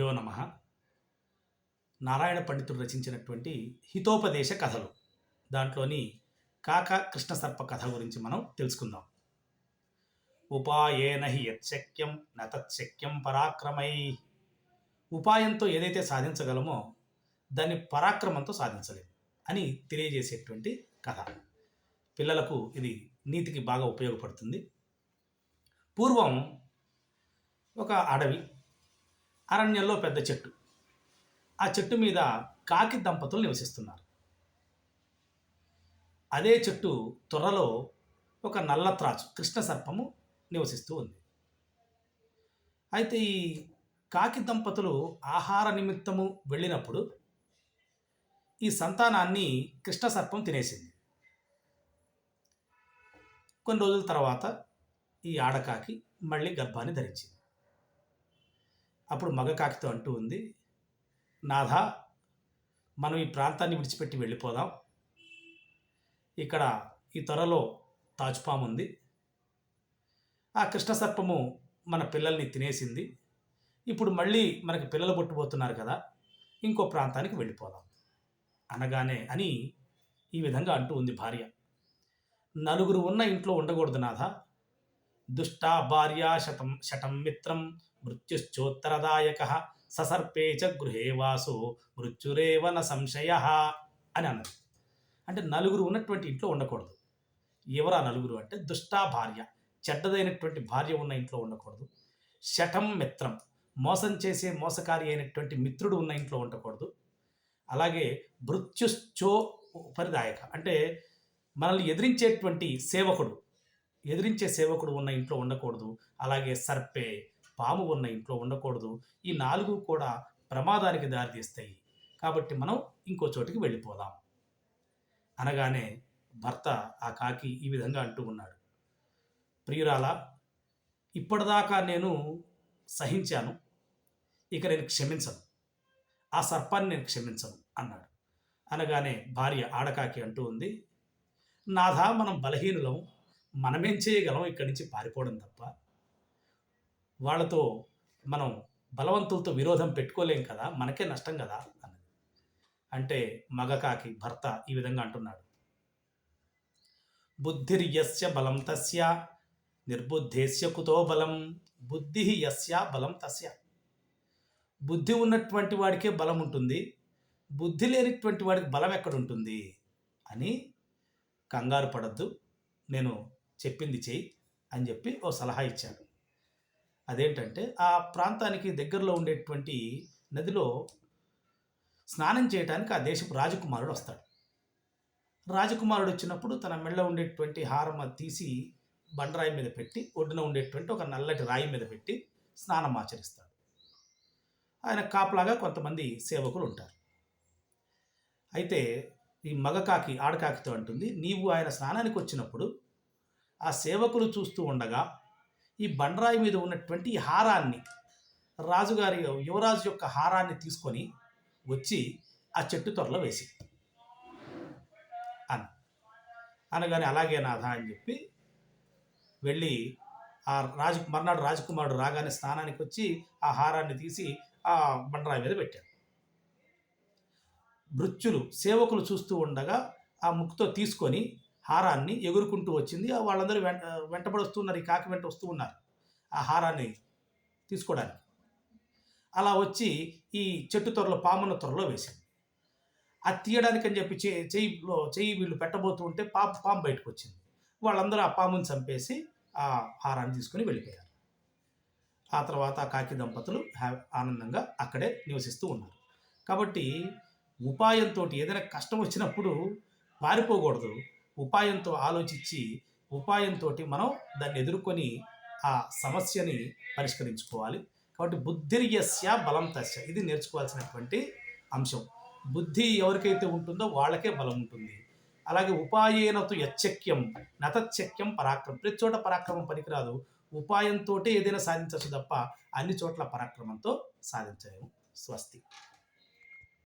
యో నమ. నారాయణ పండితుడు రచించినటువంటి హితోపదేశ కథలు. దాంట్లోని కాక కృష్ణ సర్ప కథ గురించి మనం తెలుసుకుందాం. ఉపాయేన హి యత్శక్యం నతత్శక్యం పరాక్రమై. ఉపాయంతో ఏదైతే సాధించగలమో దాన్ని పరాక్రమంతో సాధించలేము అని తెలియజేసేటువంటి కథ. పిల్లలకు ఇది నీతికి బాగా ఉపయోగపడుతుంది. పూర్వం ఒక అడవి అరణ్యంలో పెద్ద చెట్టు. ఆ చెట్టు మీద కాకి దంపతులు నివసిస్తున్నారు. అదే చెట్టు త్వరలో ఒక నల్ల త్రాచు కృష్ణ సర్పము నివసిస్తూ ఉంది. అయితే ఈ కాకి దంపతులు ఆహార నిమిత్తము వెళ్ళినప్పుడు ఈ సంతానాన్ని కృష్ణ సర్పం తినేసింది. కొన్ని రోజుల తర్వాత ఈ ఆడకాకి మళ్ళీ గర్భాన్ని ధరించింది. అప్పుడు మగ కాకితో అంటూ ఉంది నాథ మనం ఈ ప్రాంతాన్ని విడిచిపెట్టి వెళ్ళిపోదాం. ఇక్కడ ఈ త్వరలో తాచుపాము ఉంది. ఆ కృష్ణ సర్పము మన పిల్లల్ని తినేసింది. ఇప్పుడు మళ్ళీ మనకి పిల్లలు పుట్టబోతున్నారు కదా ఇంకో ప్రాంతానికి వెళ్ళిపోదాం. అనగానే అని ఈ విధంగా అంటూ ఉంది భార్య. నలుగురు ఉన్న ఇంట్లో ఉండకూడదు నాథ. దుష్ట భార్య శతం శటం మిత్రం మృత్యుశ్చోత్తరదాయక ససర్పే చ గృహే వాసు మృత్యురేవ న సంశయ అని అన్నది. అంటే నలుగురు ఉన్నటువంటి ఇంట్లో ఉండకూడదు. ఎవరా నలుగురు అంటే దుష్టా భార్య చెడ్డదైనటువంటి భార్య ఉన్న ఇంట్లో ఉండకూడదు. శఠం మిత్రం మోసం చేసే మోసకారి అయినటువంటి మిత్రుడు ఉన్న ఇంట్లో ఉండకూడదు. అలాగే మృత్యుశ్చో ఉపరిదాయక అంటే మనల్ని ఎదిరించేటువంటి సేవకుడు ఎదిరించే సేవకుడు ఉన్న ఇంట్లో ఉండకూడదు. అలాగే సర్పే పాము ఉన్న ఇంట్లో ఉండకూడదు. ఈ నాలుగు కూడా ప్రమాదానికి దారితీస్తాయి. కాబట్టి మనం ఇంకో చోటికి వెళ్ళిపోదాం. అనగానే భర్త ఆ కాకి ఈ విధంగా అంటూ ఉన్నాడు. ప్రియురాల ఇప్పటిదాకా నేను సహించాను. ఇక నేను క్షమించను. ఆ సర్పాన్ని నేను క్షమించను అన్నాడు. అనగానే భార్య ఆడకాకి అంటూ ఉంది నాథా మనం బలహీనులం. మనమేం చేయగలం? ఇక్కడి నుంచి పారిపోవడం తప్ప. వాళ్ళతో మనం బలవంతులతో విరోధం పెట్టుకోలేం కదా మనకే నష్టం కదా అన్నది. అంటే మగకాకి భర్త ఈ విధంగా అంటున్నాడు. బుద్ధిర్యస్య బలం తస్య నిర్బుద్ధేస్య కుతో బలం బుద్ధి యస్య బలం తస్య. బుద్ధి ఉన్నటువంటి వాడికే బలం ఉంటుంది బుద్ధి లేనిటువంటి వాడికి బలం ఎక్కడ ఉంటుంది అని కంగారు పడద్దు నేను చెప్పింది చెయ్యి అని చెప్పి ఓ సలహా ఇచ్చాడు. అదేంటంటే ఆ ప్రాంతానికి దగ్గరలో ఉండేటువంటి నదిలో స్నానం చేయడానికి ఆ దేశపు రాజకుమారుడు వస్తాడు. రాజకుమారుడు వచ్చినప్పుడు తన మెళ్ళ ఉండేటువంటి హారం తీసి బండరాయి మీద పెట్టి ఒడ్డున ఉండేటువంటి ఒక నల్లటి రాయి మీద పెట్టి స్నానం ఆచరిస్తాడు. ఆయన కాపలాగా కొంతమంది సేవకులు ఉంటారు. అయితే ఈ మగకాకి ఆడకాకితో అంటుంది నీవు ఆయన స్నానానికి వచ్చినప్పుడు ఆ సేవకులు చూస్తూ ఉండగా ఈ బండరాయి మీద ఉన్నటువంటి హారాన్ని రాజుగారి యువరాజు యొక్క హారాన్ని తీసుకొని వచ్చి ఆ చెట్టు త్వరలో వేసి అని అనగానే అలాగే నాథ అని చెప్పి వెళ్ళి ఆ రాజు మర్నాడు రాజకుమారుడు రాగానే స్నానానికి వచ్చి ఆ హారాన్ని తీసి ఆ బండరాయి మీద పెట్టాడు. భృత్యులు సేవకులు చూస్తూ ఉండగా ఆ ముక్కుతో తీసుకొని హారాన్ని ఎగురుకుంటూ వచ్చింది. ఆ వాళ్ళందరూ వెంట వెంటబడి వస్తున్నారు ఈ కాకి వెంట వస్తూ ఉన్నారు ఆ హారాన్ని తీసుకోవడానికి. అలా వచ్చి ఈ చెట్టు త్వరలో పామున్న త్వరలో వేసింది. అది తీయడానికి అని చెప్పి చే చెయ్యిలో చెయ్యి వీళ్ళు పెట్టబోతూ ఉంటే పాప పాము బయటకు వచ్చింది. వాళ్ళందరూ ఆ పాముని చంపేసి ఆ హారాన్ని తీసుకుని వెళ్ళిపోయారు. ఆ తర్వాత ఆ కాకి దంపతులు హ్యా ఆనందంగా అక్కడే నివసిస్తూ ఉన్నారు. కాబట్టి ఉపాయంతో ఏదైనా కష్టం వచ్చినప్పుడు పారిపోకూడదు ఉపాయంతో ఆలోచించి ఉపాయంతో మనం దాన్ని ఎదుర్కొని ఆ సమస్యని పరిష్కరించుకోవాలి. కాబట్టి బుద్ధిర్యస్య బలం తస్య. ఇది నేర్చుకోవాల్సినటువంటి అంశం. బుద్ధి ఎవరికైతే ఉంటుందో వాళ్ళకే బలం ఉంటుంది. అలాగే ఉపాయేనతో యచ్చక్యం నతచ్చక్యం పరాక్రమం. ప్రతి చోట పరాక్రమం పనికిరాదు. ఉపాయంతో ఏదైనా సాధించవచ్చు తప్ప అన్ని చోట్ల పరాక్రమంతో సాధించలేము. స్వస్తి.